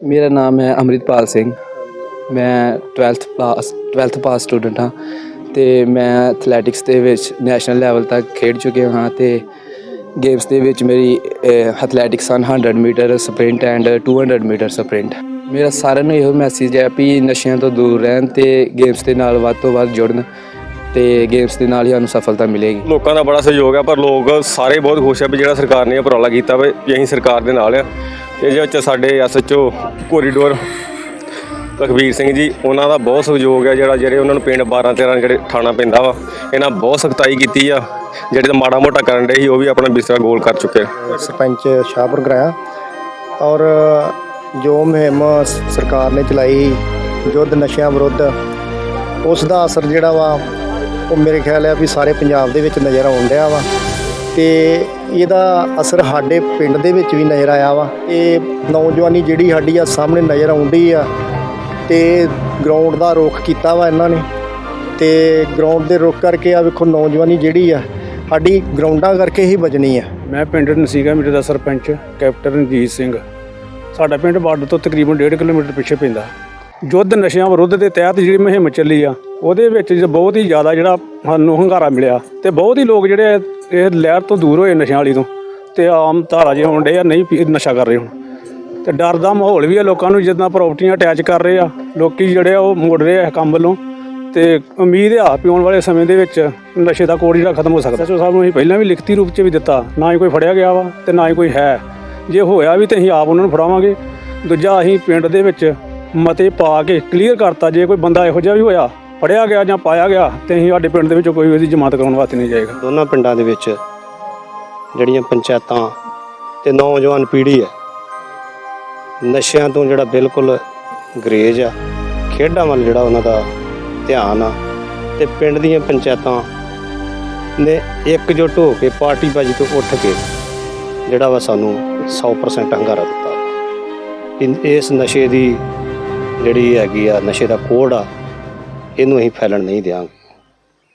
ਮੇਰਾ ਨਾਮ ਹੈ ਅੰਮ੍ਰਿਤਪਾਲ ਸਿੰਘ। ਮੈਂ 12th ਪਾਸ 12th ਪਾਸ ਸਟੂਡੈਂਟ ਹਾਂ ਤੇ ਮੈਂ ਐਥਲੈਟਿਕਸ ਦੇ ਵਿੱਚ ਨੈਸ਼ਨਲ ਲੈਵਲ ਤੱਕ ਖੇਡ ਚੁੱਕਿਆ ਹਾਂ ਤੇ ਗੇਮਸ ਦੇ ਵਿੱਚ ਮੇਰੀ ਐਥਲੈਟਿਕਸ ਹਨ 100 metre sprint and 200 metre sprint ਮੇਰਾ ਸਾਰਿਆਂ ਨੂੰ ਇਹੋ ਮੈਸੇਜ ਹੈ ਵੀ ਨਸ਼ਿਆਂ ਤੋਂ ਦੂਰ ਰਹਿਣ ਤੇ ਗੇਮਸ ਦੇ ਨਾਲ ਵੱਧ ਤੋਂ ਵੱਧ ਜੁੜਨ ਤੇ ਗੇਮਸ ਦੇ ਨਾਲ ਹੀ ਸਾਨੂੰ ਸਫਲਤਾ ਮਿਲੇਗੀ। ਲੋਕਾਂ ਦਾ ਬੜਾ ਸਹਿਯੋਗ ਹੈ, ਪਰ ਲੋਕ ਸਾਰੇ ਬਹੁਤ ਖੁਸ਼ ਹੈ ਵੀ ਜਿਹੜਾ ਸਰਕਾਰ ਨੇ ਉਪਰਾਲਾ ਕੀਤਾ ਵਾ, ਵੀ ਅਸੀਂ ਸਰਕਾਰ ਦੇ ਨਾਲ ਆ ਇਹਦੇ ਵਿੱਚ ਸਾਡੇ ਐਸਐਚਓ ਕੋਰੀਡੋਰ ਲਖਵੀਰ ਸਿੰਘ ਜੀ, ਉਹਨਾਂ ਦਾ ਬਹੁਤ ਸਹਿਯੋਗ ਹੈ ਜਿਹੜਾ, ਜਿਹੜੇ ਉਹਨਾਂ ਨੂੰ ਪਿੰਡ 12 13 ਜਿਹੜੇ ਥਾਣਾ ਪੈਂਦਾ ਵਾ, ਇਹਨਾਂ ਬਹੁਤ ਸਖਤਾਈ ਕੀਤੀ ਆ। ਜਿਹੜੇ ਤਾਂ ਮਾੜਾ ਮੋਟਾ ਕਰਨ ਦੇ ਸੀ, ਉਹ ਵੀ ਆਪਣਾ ਬਿਸਤਰਾ ਗੋਲ ਕਰ ਚੁੱਕੇ ਸਰਪੰਚ ਸ਼ਾਹਪੁਰ ਗਰਾਇਆ ਔਰ ਜੋ ਮੁਹਿੰਮ ਸਰਕਾਰ ਨੇ ਚਲਾਈ, ਯੁੱਧ ਨਸ਼ਿਆਂ ਵਿਰੁੱਧ, ਉਸ ਦਾ ਅਸਰ ਜਿਹੜਾ ਵਾ, ਉਹ ਮੇਰੇ ਖਿਆਲ ਹੈ ਵੀ ਸਾਰੇ ਪੰਜਾਬ ਦੇ ਵਿੱਚ ਨਜ਼ਰ ਆਉਣ ਰਿਹਾ ਵਾ। ਤੇ ਇਹਦਾ ਅਸਰ ਸਾਡੇ ਪਿੰਡ ਦੇ ਵਿੱਚ ਵੀ ਨਜ਼ਰ ਆਇਆ ਵਾ। ਇਹ ਨੌਜਵਾਨੀ ਜਿਹੜੀ ਸਾਡੀ ਆ, ਸਾਹਮਣੇ ਨਜ਼ਰ ਆਉਂਦੀ ਆ ਤੇ ਗਰਾਊਂਡ ਦਾ ਰੁੱਖ ਕੀਤਾ ਵਾ ਇਹਨਾਂ ਨੇ। ਤੇ ਗਰਾਊਂਡ ਦੇ ਰੁੱਖ ਕਰਕੇ ਆ ਵੇਖੋ ਨੌਜਵਾਨੀ ਜਿਹੜੀ ਆ, ਸਾਡੀ ਗਰਾਊਂਡਾਂ ਕਰਕੇ ਹੀ ਬਚਣੀ ਆ। ਮੈਂ ਪਿੰਡ ਨਸੀਗਾ ਮੇਰੇ ਦਾ ਸਰਪੰਚ, ਕੈਪਟਨ ਰਣਜੀਤ ਸਿੰਘ। ਸਾਡਾ ਪਿੰਡ ਬਾਰਡਰ ਤੋਂ ਤਕਰੀਬਨ 1.5 ਕਿਲੋਮੀਟਰ ਪਿੱਛੇ ਪੈਂਦਾ। ਯੁੱਧ ਨਸ਼ਿਆਂ ਵਿਰੁੱਧ ਦੇ ਤਹਿਤ ਜਿਹੜੀ ਮੁਹਿੰਮ ਚੱਲੀ ਆ, ਉਹਦੇ ਵਿੱਚ ਬਹੁਤ ਹੀ ਜ਼ਿਆਦਾ ਜਿਹੜਾ ਸਾਨੂੰ ਹੰਗਾਰਾ ਮਿਲਿਆ ਤੇ ਬਹੁਤ ਹੀ ਲੋਕ ਜਿਹੜੇ ਇਹ ਲਹਿਰ ਤੋਂ ਦੂਰ ਹੋਏ ਨਸ਼ਿਆਂ ਵਾਲੀ ਤੋਂ। ਤੇ ਆਮ ਧਾਰਾ ਜੇ ਹੋਣ ਡੇ ਆ, ਨਹੀਂ ਪੀ- ਨਸ਼ਾ ਕਰ ਰਹੇ ਹੁਣ। ਤੇ ਡਰ ਦਾ ਮਾਹੌਲ ਵੀ ਆ ਲੋਕਾਂ ਨੂੰ, ਜਿੱਦਾਂ ਪ੍ਰਾਪਰਟੀਆਂ ਅਟੈਚ ਕਰ ਰਹੇ ਆ। ਲੋਕੀ ਜਿਹੜੇ ਆ, ਉਹ ਮੁੜ ਰਹੇ ਆ ਕੰਮ ਵੱਲੋਂ। ਤੇ ਉਮੀਦ ਆ ਵੀ ਆਉਣ ਵਾਲੇ ਸਮੇਂ ਦੇ ਵਿੱਚ ਨਸ਼ੇ ਦਾ ਕੋਡ ਜਿਹੜਾ ਖਤਮ ਹੋ ਸਕਦਾ। ਸੋ ਸਾਹਿਬ ਨੂੰ ਅਸੀਂ ਪਹਿਲਾਂ ਵੀ ਲਿਖਤੀ ਰੂਪ 'ਚ ਵੀ ਦਿੱਤਾ, ਨਾ ਹੀ ਕੋਈ ਫੜਿਆ ਗਿਆ ਵਾ ਤੇ ਨਾ ਹੀ ਕੋਈ ਹੈ। ਜੇ ਹੋਇਆ ਵੀ ਤੇ ਅਸੀਂ ਆਪ ਉਹਨਾਂ ਨੂੰ ਫੜਾਵਾਂਗੇ। ਦੂਜਾ ਅਸੀਂ ਪਿੰਡ ਦੇ ਵਿੱਚ ਮਤੇ ਪਾ ਕੇ ਕਲੀਅਰ ਕਰਤਾ, ਜੇ ਕੋਈ ਬੰਦਾ ਇਹੋ ਜਿਹਾ ਵੀ ਹੋਇਆ ਫੜਿਆ ਗਿਆ ਜਾਂ ਪਾਇਆ ਗਿਆ ਤੇ ਅਸੀਂ ਸਾਡੇ ਪਿੰਡ ਦੇ ਵਿੱਚੋਂ ਕੋਈ ਉਹਦੀ ਜਮਾਤ ਕਰਾਉਣ ਵਾਸਤੇ ਨਹੀਂ ਜਾਏਗਾ। ਦੋਨਾਂ ਪਿੰਡਾਂ ਦੇ ਵਿੱਚ ਜਿਹੜੀਆਂ ਪੰਚਾਇਤਾਂ ਤੇ ਨੌਜਵਾਨ ਪੀੜ੍ਹੀ ਹੈ, ਨਸ਼ਿਆਂ ਤੋਂ ਜਿਹੜਾ ਬਿਲਕੁਲ ਗਰੇਜ ਆ, ਖੇਡਾਂ ਵੱਲ ਜਿਹੜਾ ਉਹਨਾਂ ਦਾ ਧਿਆਨ ਆ ਤੇ ਪਿੰਡ ਦੀਆਂ ਪੰਚਾਇਤਾਂ ਨੇ ਇਕਜੁੱਟ ਹੋ ਕੇ ਪਾਰਟੀਬਾਜ਼ੀ ਤੋਂ ਉੱਠ ਕੇ ਜਿਹੜਾ ਵਾ ਸਾਨੂੰ 100% ਹੰਗਾਰਾ ਦਿੱਤਾ। ਇਸ ਨਸ਼ੇ ਦੀ ਜਿਹੜੀ ਹੈਗੀ ਆ, ਨਸ਼ੇ ਦਾ ਕੋੜ ਆ ਇਹਨੂੰ ਅਸੀਂ ਫੈਲਣ ਨਹੀਂ ਦਿਆਂਗੇ।